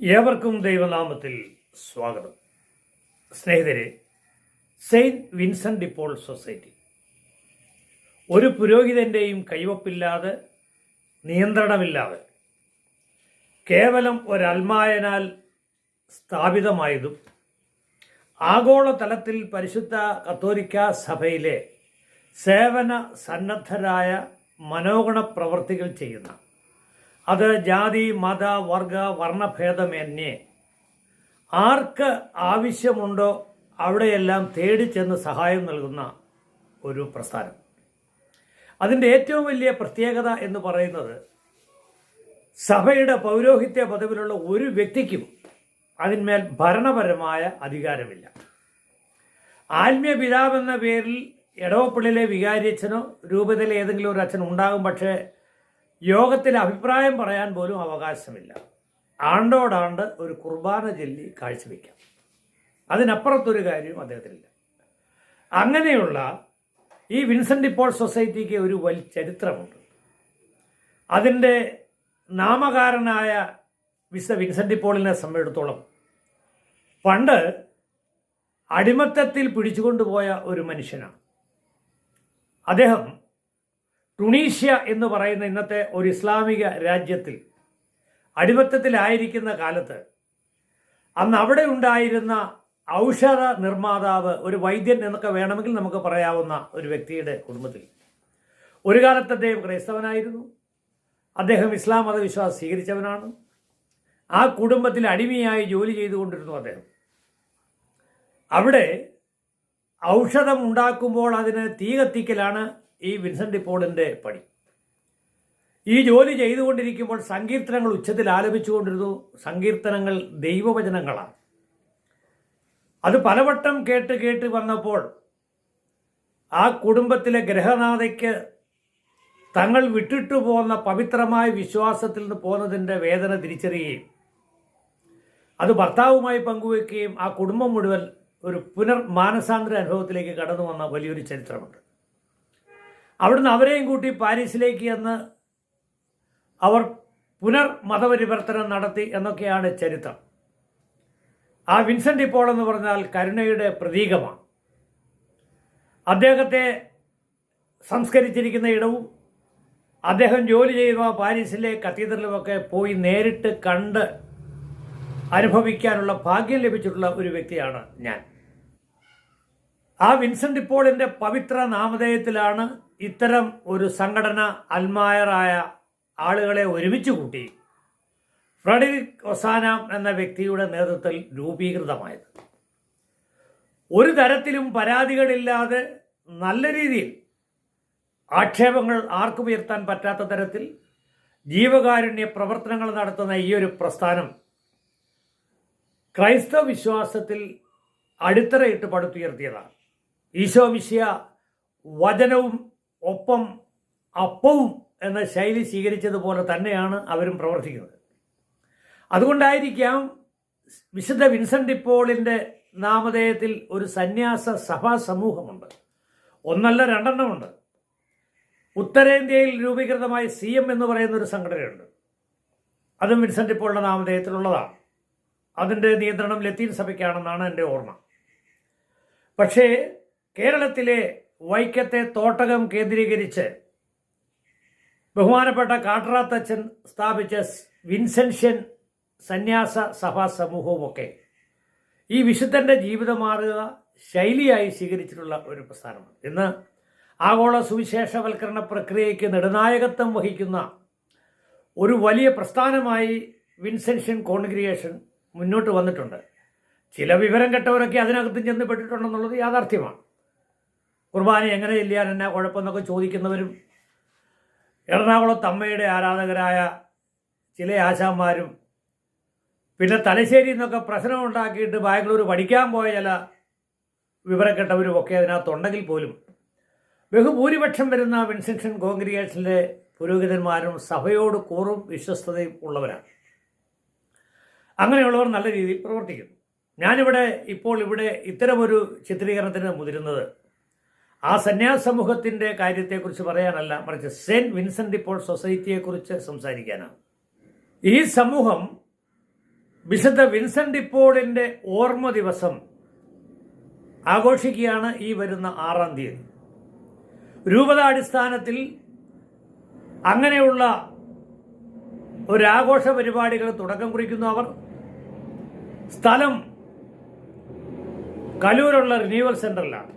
ഏവർക്കും ദൈവനാമത്തിൽ സ്വാഗതം. സ്നേഹിതരെ സെയിന്റ് വിൻസെന്റ് ഡിപ്പോൾ സൊസൈറ്റി. ഒരു പുരോഹിതന്റെയും കൈവപ്പില്ലാതെ നിയന്ത്രണമില്ലാതെ കേവലം ഒരൽമായനാൽ സ്ഥാപിതമായതും ആഗോളതലത്തിൽ പരിശുദ്ധ കത്തോലിക്ക സഭയിലെ സേവന സന്നദ്ധരായ മനോഗണ പ്രവർത്തികൾ ചെയ്യുന്ന അത് ജാതി മത വർഗ വർണഭേദമെന്നെ ആർക്ക് ആവശ്യമുണ്ടോ അവിടെയെല്ലാം തേടി ചെന്ന് സഹായം നൽകുന്ന ഒരു പ്രസ്ഥാനം. അതിന്റെ ഏറ്റവും വലിയ പ്രത്യേകത എന്ന് പറയുന്നത് സഭയുടെ പൗരോഹിത്യ പദവിലുള്ള ഒരു വ്യക്തിക്കും അതിന്മേൽ ഭരണപരമായ അധികാരമില്ല. ആത്മീയ പിതാവെന്ന പേരിൽ എടവപ്പള്ളിയിലെ വികാരിയച്ഛനോ രൂപതയിലെ ഏതെങ്കിലും ഒരു അച്ഛൻ ഉണ്ടാകും പക്ഷേ യോഗത്തിൽ അഭിപ്രായം പറയാൻ പോലും അവകാശമില്ല. ആണ്ടോടാണ്ട് ഒരു കുർബാന ചൊല്ലി കാഴ്ചവെക്കാം. അതിനപ്പുറത്തൊരു കാര്യവും അദ്ദേഹത്തിനില്ല. അങ്ങനെയുള്ള ഈ വിൻസെന്റ് ഇപ്പോൾ സൊസൈറ്റിക്ക് ഒരു വലിയ ചരിത്രമുണ്ട്. അതിന്റെ നാമകാരനായ വിസ വിൻസെന്റ് പോളിനെ സംബന്ധിച്ചിടത്തോളം പണ്ട് അടിമത്തത്തിൽ പിടിച്ചുകൊണ്ടുപോയ ഒരു മനുഷ്യനാണ്. അദ്ദേഹം ടുണീഷ്യ എന്ന് പറയുന്ന ഇന്നത്തെ ഒരു ഇസ്ലാമിക രാജ്യത്തിൽ അടിമത്തത്തിലായിരിക്കുന്ന കാലത്ത് അന്ന് അവിടെ ഉണ്ടായിരുന്ന ഔഷധ നിർമ്മാതാവ് ഒരു വൈദ്യൻ എന്നൊക്കെ വേണമെങ്കിൽ നമുക്ക് പറയാവുന്ന ഒരു വ്യക്തിയുടെ കുടുംബത്തിൽ. ഒരു കാലത്ത് അദ്ദേഹം ക്രൈസ്തവനായിരുന്നു. അദ്ദേഹം ഇസ്ലാം മതവിശ്വാസം സ്വീകരിച്ചവനാണ്. ആ കുടുംബത്തിൽ അടിമയായി ജോലി ചെയ്തുകൊണ്ടിരുന്നു അദ്ദേഹം. അവിടെ ഔഷധം ഉണ്ടാക്കുമ്പോൾ അതിന് തീ കത്തിക്കലാണ് ഈ വിൻസെന്റ് പോളിന്റെ പണി. ഈ ജോലി ചെയ്തുകൊണ്ടിരിക്കുമ്പോൾ സങ്കീർത്തനങ്ങൾ ഉച്ചത്തിൽ ആലപിച്ചുകൊണ്ടിരുന്നു. സങ്കീർത്തനങ്ങൾ ദൈവവചനങ്ങളാണ്. അത് പലവട്ടം കേട്ട് കേട്ട് വന്നപ്പോൾ ആ കുടുംബത്തിലെ ഗ്രഹനാഥയ്ക്ക് തങ്ങൾ വിട്ടിട്ടു പോകുന്ന പവിത്രമായ വിശ്വാസത്തിൽ നിന്ന് പോകുന്നതിന്റെ വേദന തിരിച്ചറിയുകയും അത് ഭർത്താവുമായി പങ്കുവെക്കുകയും ആ കുടുംബം മുഴുവൻ ഒരു പുനർ മാനസാന്തര അനുഭവത്തിലേക്ക് കടന്നു വന്ന വലിയൊരു ചരിത്രമുണ്ട്. അവിടുന്ന് അവരെയും കൂട്ടി പാരീസിലേക്ക് എന്ന് അവർ പുനർ മതപരിവർത്തനം നടത്തി എന്നൊക്കെയാണ് ചരിത്രം. ആ വിൻസെന്റ് ഇപ്പോൾ എന്ന് പറഞ്ഞാൽ കരുണയുടെ പ്രതീകമാണ്. അദ്ദേഹത്തെ സംസ്കരിച്ചിരിക്കുന്ന ഇടവും അദ്ദേഹം ജോലി ചെയ്ത പാരീസിലെ കത്തീഡ്രലുമൊക്കെ പോയി നേരിട്ട് കണ്ട് അനുഭവിക്കാനുള്ള ഭാഗ്യം ലഭിച്ചിട്ടുള്ള ഒരു വ്യക്തിയാണ് ഞാൻ. ആ വിൻസെന്റ് ഇപ്പോളിന്റെ പവിത്ര നാമധേയത്തിലാണ് ഇത്തരം ഒരു സംഘടന അൽമായറായ ആളുകളെ ഒരുമിച്ച് കൂട്ടി ഫ്രെഡറിക് ഒസാന എന്ന വ്യക്തിയുടെ നേതൃത്വത്തിൽ രൂപീകൃതമായത്. ഒരു തരത്തിലും പരാതികളില്ലാതെ നല്ല രീതിയിൽ ആക്ഷേപങ്ങൾ ആർക്കും ഉയർത്താൻ പറ്റാത്ത തരത്തിൽ ജീവകാരുണ്യ പ്രവർത്തനങ്ങൾ നടത്തുന്ന ഈ ഒരു പ്രസ്ഥാനം ക്രൈസ്തവ വിശ്വാസത്തിൽ അടിത്തറയിട്ട് പടുത്തുയർത്തിയതാണ്. ഈശോ മിശിയ വചനവും ഒപ്പം അപ്പവും എന്ന ശൈലി സ്വീകരിച്ചതുപോലെ തന്നെയാണ് അവരും പ്രവർത്തിക്കുന്നത്. അതുകൊണ്ടായിരിക്കാം വിശുദ്ധ വിൻസെന്റ് ഇപ്പോളിന്റെ നാമധേയത്തിൽ ഒരു സന്യാസ സഭാ സമൂഹമുണ്ട്. ഒന്നല്ല രണ്ടെണ്ണമുണ്ട്. ഉത്തരേന്ത്യയിൽ രൂപീകൃതമായ സി എം എന്ന് പറയുന്ന ഒരു സംഘടനയുണ്ട്. അതും വിൻസെന്റ് ഇപ്പോളിന്റെ നാമധേയത്തിലുള്ളതാണ്. അതിന്റെ നിയന്ത്രണം ലത്തീൻ സഭയ്ക്കാണെന്നാണ് എന്റെ ഓർമ്മ. പക്ഷേ കേരളത്തിലെ വൈക്കത്തെ തോട്ടകം കേന്ദ്രീകരിച്ച് ബഹുമാനപ്പെട്ട കാട്ടറാത്തച്ഛൻ സ്ഥാപിച്ച വിൻസെൻഷ്യൻ സന്യാസ സഭാ സമൂഹവുമൊക്കെ ഈ വിശുദ്ധന്റെ ജീവിതമാർഗ ശൈലിയായി സ്വീകരിച്ചിട്ടുള്ള ഒരു പ്രസ്ഥാനമാണ്. ഇന്ന് ആഗോള സുവിശേഷവൽക്കരണ പ്രക്രിയയ്ക്ക് നെടുനായകത്വം വഹിക്കുന്ന ഒരു വലിയ പ്രസ്ഥാനമായി വിൻസെൻഷ്യൻ കോൺഗ്രിയേഷൻ മുന്നോട്ട് വന്നിട്ടുണ്ട്. ചില വിവരം കെട്ടവരൊക്കെ അതിനകത്ത് ചെന്ന് പെട്ടിട്ടുണ്ടെന്നുള്ളത് യാഥാർത്ഥ്യമാണ്. കുർബാന എങ്ങനെ ചെല്ലിയാൽ എന്നാ കുഴപ്പമെന്നൊക്കെ ചോദിക്കുന്നവരും എറണാകുളം അമ്മയുടെ ആരാധകരായ ചില ആശാന്മാരും പിന്നെ തലശ്ശേരി നിന്നൊക്കെ പ്രശ്നം ഉണ്ടാക്കിയിട്ട് ബാംഗ്ലൂർ പഠിക്കാൻ പോയ ചില വിവരക്കെട്ടവരും ഒക്കെ അതിനകത്തുണ്ടെങ്കിൽ പോലും ബഹുഭൂരിപക്ഷം വരുന്ന വിൻസെൻഷൻ കോൺഗ്രിഗേഷനിലെ പുരോഹിതന്മാരും സഭയോട് കൂറും വിശ്വസ്തതയും ഉള്ളവരാണ്. അങ്ങനെയുള്ളവർ നല്ല രീതിയിൽ പ്രവർത്തിക്കുന്നു. ഞാനിവിടെ ഇപ്പോൾ ഇവിടെ ഇത്തരമൊരു ചിത്രീകരണത്തിന് മുതിരുന്നത് ആ സന്യാസ സമൂഹത്തിന്റെ കാര്യത്തെക്കുറിച്ച് പറയാനല്ല മറിച്ച് സെന്റ് വിൻസെന്റ് ഇപ്പോൾ സൊസൈറ്റിയെക്കുറിച്ച് സംസാരിക്കാനാണ്. ഈ സമൂഹം വിശുദ്ധ വിൻസെന്റ് ഇപ്പോളിന്റെ ഓർമ്മ ദിവസം ആഘോഷിക്കുകയാണ് ഈ വരുന്ന ആറാം തീയതി. രൂപതാടിസ്ഥാനത്തിൽ അങ്ങനെയുള്ള ഒരാഘോഷ പരിപാടികൾ തുടക്കം കുറിക്കുന്നു അവർ. സ്ഥലം കലൂരുള്ള റിന്യൂവൽ സെന്ററിലാണ്.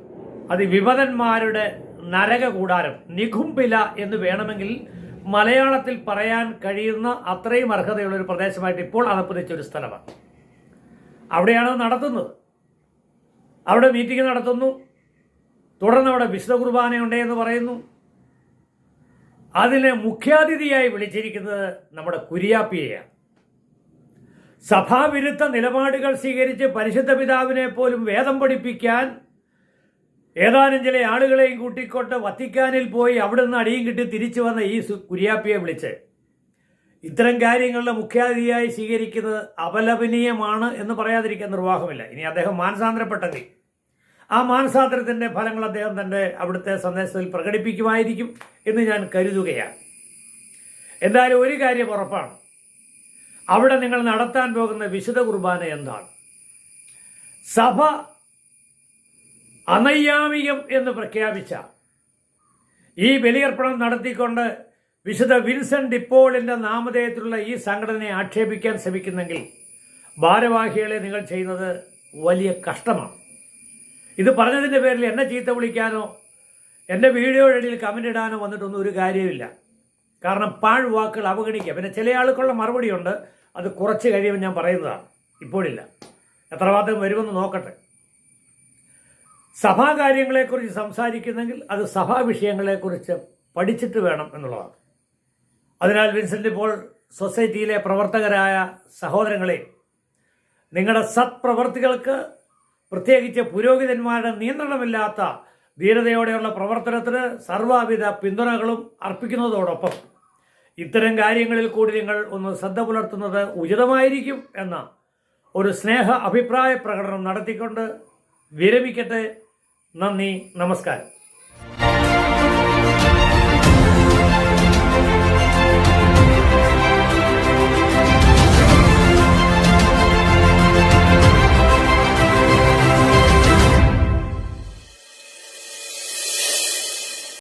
അത് വിമതന്മാരുടെ നരക കൂടാരം നിഘുംബില എന്ന് വേണമെങ്കിൽ മലയാളത്തിൽ പറയാൻ കഴിയുന്ന അത്രയും അർഹതയുള്ള ഒരു പ്രദേശമായിട്ട് ഇപ്പോൾ അതപ്പതിച്ച ഒരു സ്ഥലമാണ്. അവിടെയാണ് നടത്തുന്നത്. അവിടെ മീറ്റിംഗ് നടത്തുന്നു. തുടർന്ന് അവിടെ വിശുദ്ധ കുർബാനയുണ്ട് എന്ന് പറയുന്നു. അതിനെ മുഖ്യാതിഥിയായി വിളിച്ചിരിക്കുന്നത് നമ്മുടെ കുര്യാപ്പിയെയാണ്. സഭാവിരുദ്ധ നിലപാടുകൾ സ്വീകരിച്ച് പരിശുദ്ധ പിതാവിനെ പോലും വേദം പഠിപ്പിക്കാൻ ഏതാനും ചില ആളുകളെയും കൂട്ടിക്കൊണ്ട് വത്തിക്കാനിൽ പോയി അവിടെ നിന്ന് അടിയും കിട്ടി തിരിച്ചു വന്ന ഈ കുര്യാപ്പിയെ വിളിച്ച്. ഇത്തരം കാര്യങ്ങളുടെ മുഖ്യാതിഥിയായി സ്വീകരിക്കുന്നത് അപലപനീയമാണ് എന്ന് പറയാതിരിക്കാൻ നിർവാഹമില്ല. ഇനി അദ്ദേഹം മാനസാന്തരപ്പെട്ടെങ്കിൽ ആ മാനസാന്തരത്തിന്റെ ഫലങ്ങൾ അദ്ദേഹം തന്റെ അവിടുത്തെ സന്ദേശത്തിൽ പ്രകടിപ്പിക്കുമായിരിക്കും എന്ന് ഞാൻ കരുതുകയാണ്. എന്തായാലും ഒരു കാര്യം ഉറപ്പാണ്. അവിടെ നിങ്ങൾ നടത്താൻ പോകുന്ന വിശുദ്ധ കുർബാന എന്താണ്? സഭ അനൈയാമികം എന്ന് പ്രഖ്യാപിച്ച ഈ ബലിയർപ്പണം നടത്തിക്കൊണ്ട് വിശുദ്ധ വിൻസെന്റ് ഡിപ്പോളിന്റെ നാമധേയത്തിലുള്ള ഈ സംഘടനയെ ആക്ഷേപിക്കാൻ ശ്രമിക്കുന്നെങ്കിൽ ഭാരവാഹികളെ നിങ്ങൾ ചെയ്യുന്നത് വലിയ കഷ്ടമാണ്. ഇത് പറഞ്ഞതിന്റെ പേരിൽ എന്നെ ചീത്ത വിളിക്കാനോ എന്റെ വീഡിയോയുടെ ഇടയിൽ കമന്റ് ഇടാനോ വന്നിട്ടൊന്നും ഒരു കാര്യമില്ല കാരണം പാഴ്വാക്കുകൾ അവഗണിക്കുക. പിന്നെ ചില ആൾക്കുള്ള മറുപടിയുണ്ട്. അത് കുറച്ച് കഴിയുമ്പോൾ ഞാൻ പറയുന്നതാണ്. ഇപ്പോഴില്ല. എത്രമാത്രം വരുമെന്ന് നോക്കട്ടെ. സഭാകാര്യങ്ങളെക്കുറിച്ച് സംസാരിക്കുന്നെങ്കിൽ അത് സഭാ വിഷയങ്ങളെക്കുറിച്ച് പഠിച്ചിട്ട് വേണം എന്നുള്ളതാണ്. അതിനാൽ വിൻസെന്റ് ഇപ്പോൾ സൊസൈറ്റിയിലെ പ്രവർത്തകരായ സഹോദരങ്ങളെ നിങ്ങളുടെ സത്പ്രവർത്തികൾക്ക് പ്രത്യേകിച്ച് പുരോഹിതന്മാരുടെ നിയന്ത്രണമില്ലാത്ത ധീരതയോടെയുള്ള പ്രവർത്തനത്തിന് സർവവിധ പിന്തുണകളും അർപ്പിക്കുന്നതോടൊപ്പം ഇത്തരം കാര്യങ്ങളിൽ കൂടി നിങ്ങൾ ഒന്ന് ശ്രദ്ധ പുലർത്തുന്നത് ഉചിതമായിരിക്കും എന്ന ഒരു സ്നേഹ അഭിപ്രായ പ്രകടനം നടത്തിക്കൊണ്ട് വിരമിക്കട്ടെ നന്ദി നമസ്കാരം.